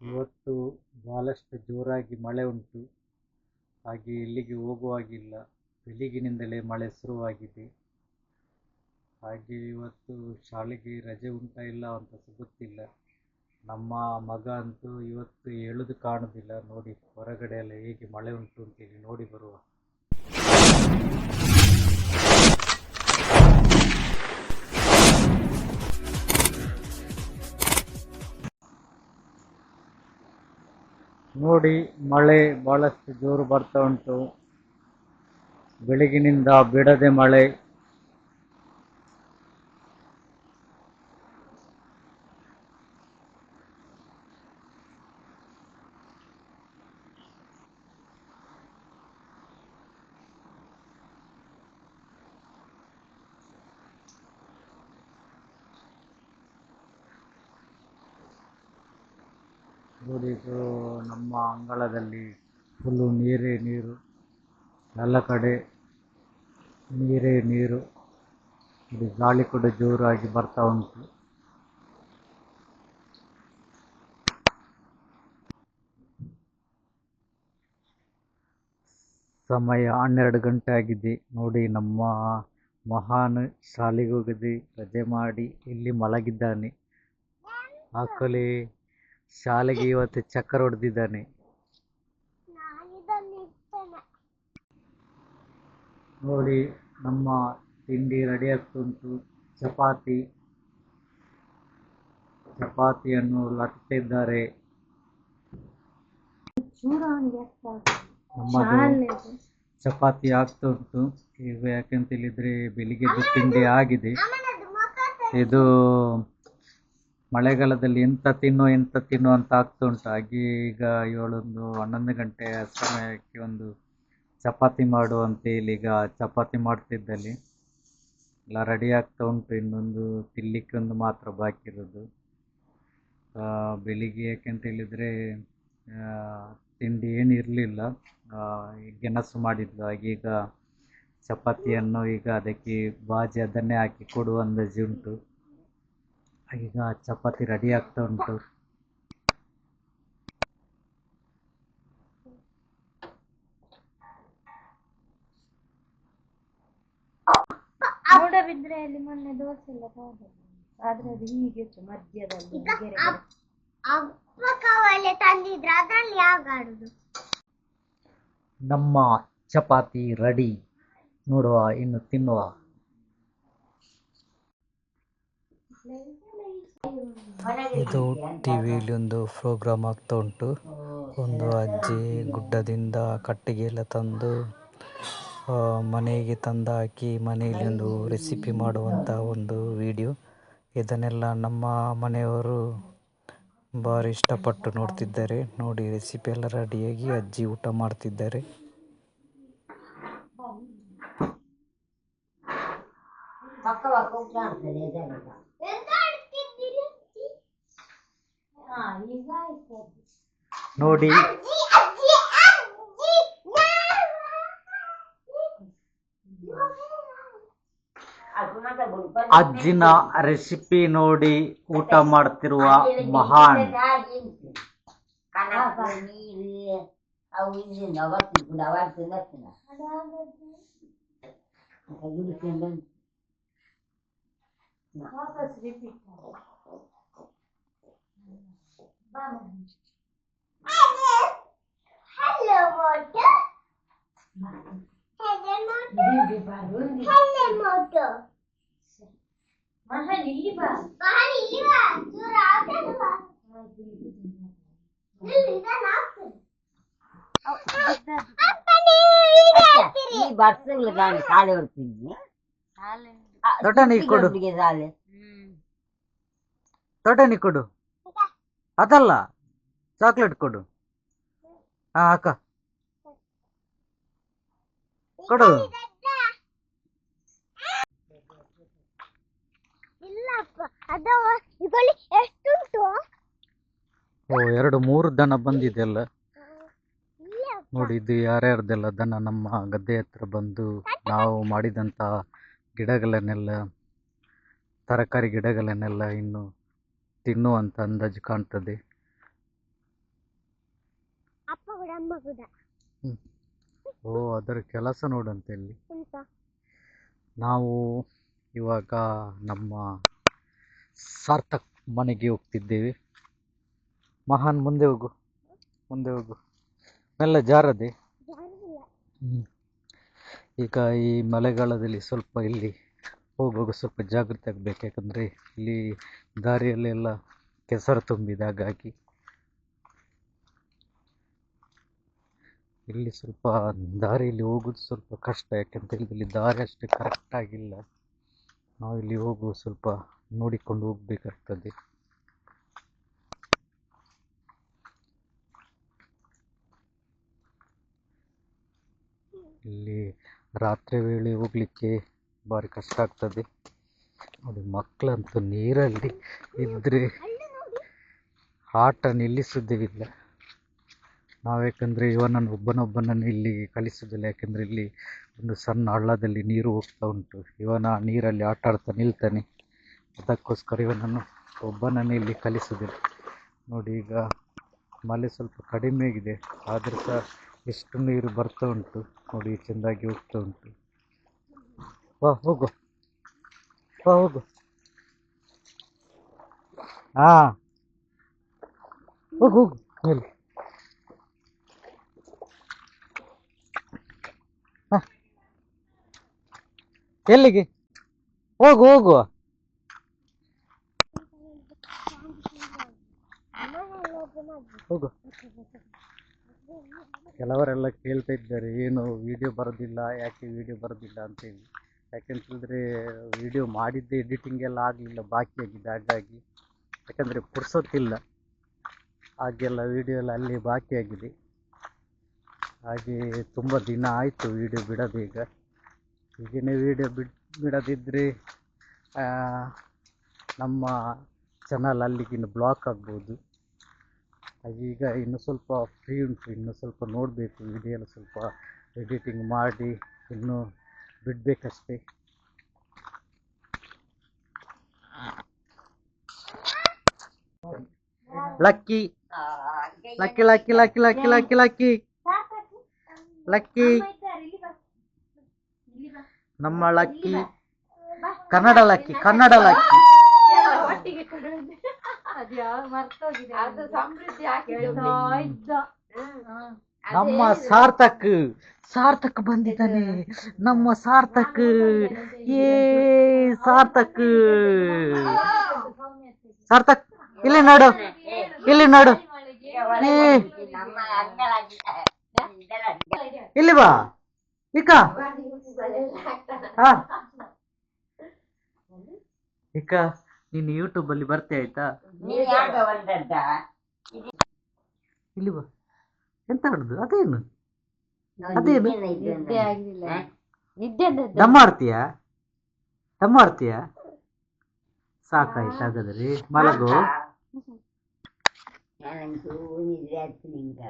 ಇವತ್ತು ಬಹಳಷ್ಟು ಜೋರಾಗಿ ಮಳೆ ಉಂಟು. ಹಾಗೆ ಎಲ್ಲಿಗೆ ಹೋಗುವಾಗಿಲ್ಲ. ಬೆಳಗಿನಿಂದಲೇ ಮಳೆ ಶುರುವಾಗಿದೆ. ಹಾಗೆ ಇವತ್ತು ಶಾಲೆಗೆ ರಜೆ ಉಂಟಾ ಇಲ್ಲ ಅಂತ ಸಹ ಗೊತ್ತಿಲ್ಲ. ನಮ್ಮ ಮಗ ಅಂತೂ ಇವತ್ತು ಹೇಳುದು ಕಾಣುವುದಿಲ್ಲ ನೋಡಿ ಹೊರಗಡೆ ಎಲ್ಲ ಹೇಗೆ ಮಳೆ ಉಂಟು ಅಂತೇಳಿ ನೋಡಿ ಬರುವ. ನೋಡಿ ಮಳೆ ಬಹಳಷ್ಟು ಜೋರು ಬರ್ತಾ ಉಂಟು. ಬೆಳಗಿನಿಂದ ಬಿಡದೆ ಮಳೆ. ನೋಡಿ ಇದು ನಮ್ಮ ಅಂಗಳದಲ್ಲಿ ಫುಲ್ಲು ನೀರೇ ನೀರು ಎಲ್ಲ ಕಡೆ ನೀರೇ ನೀರು, ಇಲ್ಲಿ ಗಾಳಿ ಕೂಡ ಜೋರಾಗಿ ಬರ್ತಾ ಉಂಟು. ಸಮಯ ಹನ್ನೆರಡು ಗಂಟೆ ಆಗಿದೆ. ನೋಡಿ ನಮ್ಮ ಮಹಾನ್ ಶಾಲೆಗೆ ಹೋಗದೆ ರಜೆ ಮಾಡಿ ಇಲ್ಲಿ ಮಲಗಿದ್ದಾನೆ. ಆಕಲೆ ಶಾಲೆಗೆ ಇವತ್ತು ಚಕ್ಕರ್ ಹೊಡೆದಿದ್ದಾನೆ. ನೋಡಿ ನಮ್ಮ ತಿಂಡಿ ರೆಡಿ ಆಗ್ತುಂಟು. ಚಪಾತಿ. ಚಪಾತಿಯನ್ನು ಲಟ್ಟಿದ್ದಾರೆ. ನಮ್ಮದು ಚಪಾತಿ ಆಗ್ತಾ ಉಂಟು ಈಗ ಯಾಕಂತ ಹೇಳಿದ್ರೆ ಬೆಳಿಗ್ಗೆದ್ದು ತಿಂಡಿ ಆಗಿದೆ. ಇದು ಮಳೆಗಾಲದಲ್ಲಿ ಎಂತ ತಿನ್ನು ಎಂತ ತಿನ್ನು ಅಂತ ಆಗ್ತಾ ಉಂಟು. ಹಾಗೆ ಈಗ ಏಳೊಂದು, ಹನ್ನೊಂದು ಗಂಟೆ ಸಮಯಕ್ಕೆ ಒಂದು ಚಪಾತಿ ಮಾಡು ಅಂತ ಹೇಳಿ ಈಗ ಚಪಾತಿ ಮಾಡ್ತಿದ್ದಲ್ಲಿ. ಎಲ್ಲ ರೆಡಿ ಆಗ್ತಾ ಉಂಟು. ಇನ್ನೊಂದು ತಿನ್ಲಿಕ್ಕೆ ಒಂದು ಮಾತ್ರ ಬಾಕಿ ಇರೋದು. ಬೆಳಿಗ್ಗೆ ಯಾಕೆಂತ ಹೇಳಿದರೆ ತಿಂಡಿ ಏನು ಇರಲಿಲ್ಲ. ಗೆಣಸು ಮಾಡಿದ್ಲು. ಹಾಗೆ ಈಗ ಚಪಾತಿಯನ್ನು ಈಗ ಅದಕ್ಕೆ ಬಾಜಿ ಅದನ್ನೇ ಹಾಕಿ ಕೊಡುವ ಅಂದಾಜು ಉಂಟು. ಈಗ ಚಪಾತಿ ರೆಡಿ ಆಗ್ತಾ ಉಂಟು ಬಿದ್ರೆ ಅಲ್ಲಿ ಮೊನ್ನೆ ದೋಸೆ ಎಲ್ಲ. ಆದ್ರೆ ಅದು ಹೀಗಿತ್ತು ಮಧ್ಯದಲ್ಲಿ ಗೆರೆ ಗೆರೆ. ಅಪ್ಪ ಕವಲೆ ತಂದಿದ್ರೆ ಅದ್ರಲ್ಲಿ ಯಾವಾಗ ಆಡುದು ನಮ್ಮ ಚಪಾತಿ ರೆಡಿ ನೋಡುವ ಇನ್ನು ತಿನ್ನುವ ಇದು ಟಿವಿ ವಿಯಲ್ಲಿ ಒಂದು ಪ್ರೋಗ್ರಾಮ್ ಆಗ್ತಾ ಉಂಟು. ಒಂದು ಅಜ್ಜಿ ಗುಡ್ಡದಿಂದ ಕಟ್ಟಿಗೆ ಎಲ್ಲ ತಂದು ಮನೆಗೆ ತಂದು ಹಾಕಿ ಮನೆಯಲ್ಲಿ ಒಂದು ರೆಸಿಪಿ ಮಾಡುವಂಥ ಒಂದು ವಿಡಿಯೋ ಇದನ್ನೆಲ್ಲ ನಮ್ಮ ಮನೆಯವರು ಭಾರಿ ಇಷ್ಟಪಟ್ಟು ನೋಡ್ತಿದ್ದಾರೆ. ನೋಡಿ ರೆಸಿಪಿ ಎಲ್ಲ ರೆಡಿಯಾಗಿ ಅಜ್ಜಿ ಊಟ ಮಾಡ್ತಿದ್ದಾರೆ. ಎಂತ ಆಡ್ತಿದ್ದೀರಿ ಹಾ, ಈಗ ಆಯ್ತು ಅದು. ನೋಡಿ. ಅಜ್ಜಿ ಅಜ್ಜಿ ಅಜ್ಜಿ ಅಜ್ಜಿನ ರೆಸಿಪಿ ನೋಡಿ ಊಟ ಮಾಡ್ತಿರುವ ಮಹಾನ್. ಮಾಡು. ಬಾ ಮನೆ. ಹಲೋ ಮೋಟು ಹಲೋ ಮೋಟು ಇಲ್ಲಿ ಬಾ ಮಹಲ್ ಇಲ್ಲಿ ಬಾ ಚೂರು ಆಗ್ತದೆ ಬಾ ಇಲ್ಲಿ ಇದನ್ನ ಹಾಕ್ತದೆ ಅಪ್ಪ ನೀವು ಇಲ್ಲಿ ಹಾಕ್ತೀರಿ ಈ ಬರ್ಸಗಳು ನಾನು ಶಾಲೆ ಹೊಡ್ತೀನಿ ದೊಡ್ಡನಿ ಕೊಡು ಶಾಲೆ ನೀ ಕೊಡು ಅದಲ್ಲ. ಚಾಕ್ಲೇಟ್ ಕೊಡು. ಹಾ ಅಕ್ಕ. ಕೊಡು. ಓ ಎರಡು ಮೂರು ದನ ಬಂದಿದೆ ಅಲ್ಲ. ಇಲ್ಲ ನೋಡಿ ಇದು ಯಾರ್ಯಾರ್ದೆಲ್ಲ ದನ ನಮ್ಮ ಗದ್ದೆ ಹತ್ರ ಬಂದು ನಾವು ಮಾಡಿದಂಥ ಗಿಡಗಳನ್ನೆಲ್ಲ ತರಕಾರಿ ಗಿಡಗಳನ್ನೆಲ್ಲ ಇನ್ನು ತಿನ್ನುವಂಥ ಅಂದಾಜು ಕಾಣ್ತದೆ. ಓ ಅದರ ಕೆಲಸ ನೋಡಂತೆ ಇಲ್ಲಿ. ನಾವು ಇವಾಗ ನಮ್ಮ ಸಾರ್ಥಕ್ ಮನೆಗೆ ಹೋಗ್ತಿದ್ದೇವೆ. ಮಹಾನ್ ಮುಂದೆ ಹೋಗು. ಮುಂದೆ ಹೋಗು. ಮೆಲ್ಲ ಜಾರದೆ. ಈಗ ಈ ಮಳೆಗಾಲದಲ್ಲಿ ಸ್ವಲ್ಪ ಇಲ್ಲಿ ಹೋಗುವಾಗ ಸ್ವಲ್ಪ ಜಾಗ್ರತೆ ಆಗ್ಬೇಕು. ಯಾಕಂದರೆ ಇಲ್ಲಿ ದಾರಿಯಲ್ಲೆಲ್ಲ ಕೆಸರು ತುಂಬಿದೆ. ಹಾಗಾಗಿ ಇಲ್ಲಿ ಸ್ವಲ್ಪ ದಾರಿಯಲ್ಲಿ ಹೋಗೋದು ಸ್ವಲ್ಪ ಕಷ್ಟ. ಯಾಕಂತ ಇಲ್ಲಿ ದಾರಿ ಅಷ್ಟು ಕರೆಕ್ಟ್ ಆಗಿಲ್ಲ. ನಾವು ಇಲ್ಲಿ ಹೋಗುವ ಸ್ವಲ್ಪ ನೋಡಿಕೊಂಡು ಹೋಗಬೇಕಾಗ್ತದೆ. ಇಲ್ಲಿ ರಾತ್ರಿ ವೇಳೆ ಹೋಗ್ಲಿಕ್ಕೆ ಭಾರಿ ಕಷ್ಟ ಆಗ್ತದೆ. ನೋಡಿ ಮಕ್ಕಳಂತೂ ನೀರಲ್ಲಿ ಇದ್ದರೆ ಆಟ ನಿಲ್ಲಿಸುವುದಿಲ್ಲ. ನಾವು ಇವನನ್ನು ಒಬ್ಬನೊಬ್ಬನನ್ನು ಇಲ್ಲಿ ಕಲಿಸುವುದಿಲ್ಲ. ಯಾಕೆಂದರೆ ಇಲ್ಲಿ ಒಂದು ಸಣ್ಣ ಹಳ್ಳದಲ್ಲಿ ನೀರು ಹೋಗ್ತಾ ಉಂಟು. ಇವನ ನೀರಲ್ಲಿ ಆಟ ಆಡ್ತಾ ನಿಲ್ತಾನೆ. ಅದಕ್ಕೋಸ್ಕರ ಇವನನ್ನು ಒಬ್ಬನನ್ನು ಇಲ್ಲಿ ಕಲಿಸುವುದಿಲ್ಲ. ನೋಡಿ, ಈಗ ಮಳೆ ಸ್ವಲ್ಪ ಕಡಿಮೆ ಆಗಿದೆ. ಆದರೂ ಸಹ ಎಷ್ಟು ನೀರು ಬರ್ತಾ ಉಂಟು. ನೋಡಿ, ಚೆಂದಾಗಿ ಹೋಗ್ತಾ ಉಂಟು. ವಾ, ಹೋಗು. ಬಾ ಹೋಗು. ಹಾ. ಹೋಗು ಹೋಗು, ಮೇಲೆ. ಎಲ್ಲಿಗೆ? ಹೋಗು ಹೋಗು. ಹೋಗು. ಕೆಲವರೆಲ್ಲ ಕೇಳ್ತಾ ಇದ್ದಾರೆ, ಏನು ವಿಡಿಯೋ ಬರೋದಿಲ್ಲ, ಯಾಕೆ ವಿಡಿಯೋ ಬರೋದಿಲ್ಲ ಅಂತೇಳಿ. ಯಾಕೆಂತ ಹೇಳಿದ್ರೆ ವಿಡಿಯೋ ಮಾಡಿದ್ದೆ ಎಡಿಟಿಂಗ್ ಎಲ್ಲ ಆಗಲಿಲ್ಲ, ಬಾಕಿ ಆಗಿದೆ ಹಾಗಾಗಿ. ಯಾಕಂದರೆ ಪುರ್ಸೊತ್ತಿಲ್ಲ. ಹಾಗೆಲ್ಲ ವಿಡಿಯೋ ಎಲ್ಲ ಅಲ್ಲಿ ಬಾಕಿ ಆಗಿದೆ. ಹಾಗೆ ತುಂಬ ದಿನ ಆಯಿತು ವಿಡಿಯೋ ಬಿಡೋದೀಗ ಈಗ. ಈಗಿನ ವಿಡಿಯೋ ಬಿಡ್ ಬಿಡದಿದ್ದರೆ ನಮ್ಮ ಚಾನಲ್ ಅಲ್ಲಿಗಿನ್ನು ಬ್ಲಾಕ್ ಆಗ್ಬೋದು. ಈಗ ಇನ್ನು ಸ್ವಲ್ಪ ಫ್ರೀ ಉಂಟು, ಇನ್ನು ಸ್ವಲ್ಪ ನೋಡಬೇಕು ವಿಡಿಯೋ ಎಲ್ಲ ಸ್ವಲ್ಪ ಎಡಿಟಿಂಗ್ ಮಾಡಿ, ಇನ್ನು ಬಿಡಬೇಕಷ್ಟೇ. Lucky. Lucky lucky lucky lucky lucky lucky. Lucky. ನಮ್ಮ lucky. Kannada lucky Kannada lucky. ಅದು ಸಮೃದ್ಧಿ ನಮ್ಮ ಸಾರ್ಥಕ್ ಸಾರ್ಥಕ್ ಬಂದಿದ್ದಾನೆ. ನಮ್ಮ ಸಾರ್ಥಕ್. ಏ ಸಾರ್ಥಕ್. ಸಾರ್ಥಕ್ ಇಲ್ಲಿ ನೋಡು. ಇಲ್ಲಿ ನೋಡು. ಇಲ್ಲಿ ಬಾ. ಇಕ್ಕ ಹಾ. ಇಕ ನೀನು ಯೂಟ್ಯೂಬ್ ಅಲ್ಲಿ ಬರ್ತೀಯ ಆಯ್ತಾ? ಇಲ್ಲಿ ಬಾ. ಎಂತ ಮಾಡುದು ಅದೇನು? ಅದೇನು ದಮ್ಮ ಆಡ್ತೀಯಾ? ದಮ್ಮ ಆಡ್ತೀಯಾ? ಸಾಕಾಯ್ತು ಹಾಗಾದ್ರೆ. ಮಲಗು. ನಿಂಗ